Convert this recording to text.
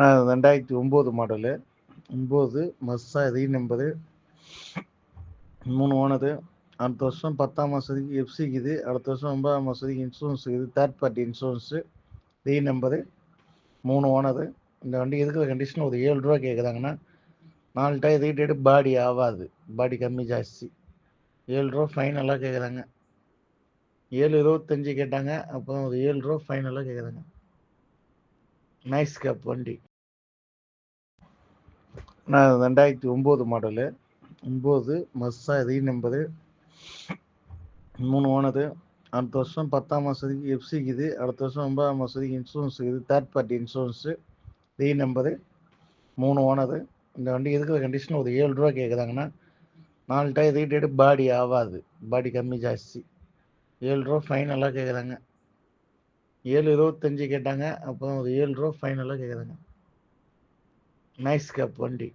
நான் ரெண்டாயிரத்தி ஒம்பது மாடலு ஒம்பது மஸ்ஸா ரீ நம்பது மூணு ஓனரு அடுத்த வருஷம் பத்தாம் மாதத்துக்கு எஃப்சிக்குது அடுத்த வருஷம் ஒன்பதாம் மாதத்துக்கு இன்சூரன்ஸ் இருக்குது. தேர்ட் பார்ட்டி இன்சூரன்ஸு டி நம்பரு மூணு ஓனரு இந்த வண்டி இருக்கிற கண்டிஷன் ஒரு ஏழு ரூபா கேட்குறாங்கன்னா நாலு டயர் ரீட்டேடு பாடி ஆகாது பாடி கம்மி ஜாஸ்தி. ஏழு ரூபா ஃபைனலாக கேட்குறாங்க ஏழு இருபத்தஞ்சி கேட்டாங்க. அப்புறம் ஒரு ஏழு ரூபா ஃபைனலாக கேட்குறாங்க நைஸ் கேப் வண்டி. நான் ரெண்டாயிரத்தி ஒம்பது மாடலு ஒம்பது மஸ்ஸா ரீ நம்பரு மூணு ஓனரு அடுத்த வருஷம் பத்தாம் மாதத்துக்கு எஃப்சிக்குது அடுத்த வருஷம் ஒன்பதாம் மாதத்துக்கு இன்சூரன்ஸ் இருக்குது தேர்ட் பார்ட்டி இன்சூரன்ஸு ரீ நம்பரு மூணு ஓனரு இந்த வண்டி இருக்கிற கண்டிஷன் ஒரு ஏழு ரூபா கேட்குறாங்கன்னா நாலு டயர் ரீட்டேடு பாடி ஆகாது. பாடி கம்மி ஜாஸ்தி. ஏழு ரூபா ஃபைனலாக கேட்குறாங்க ஏழு இருபத்தஞ்சு கேட்டாங்க. அப்புறம் ஒரு ஏழு ரூபா ஃபைனலாக கேட்குறாங்க நைஸ் கேப் வண்டி.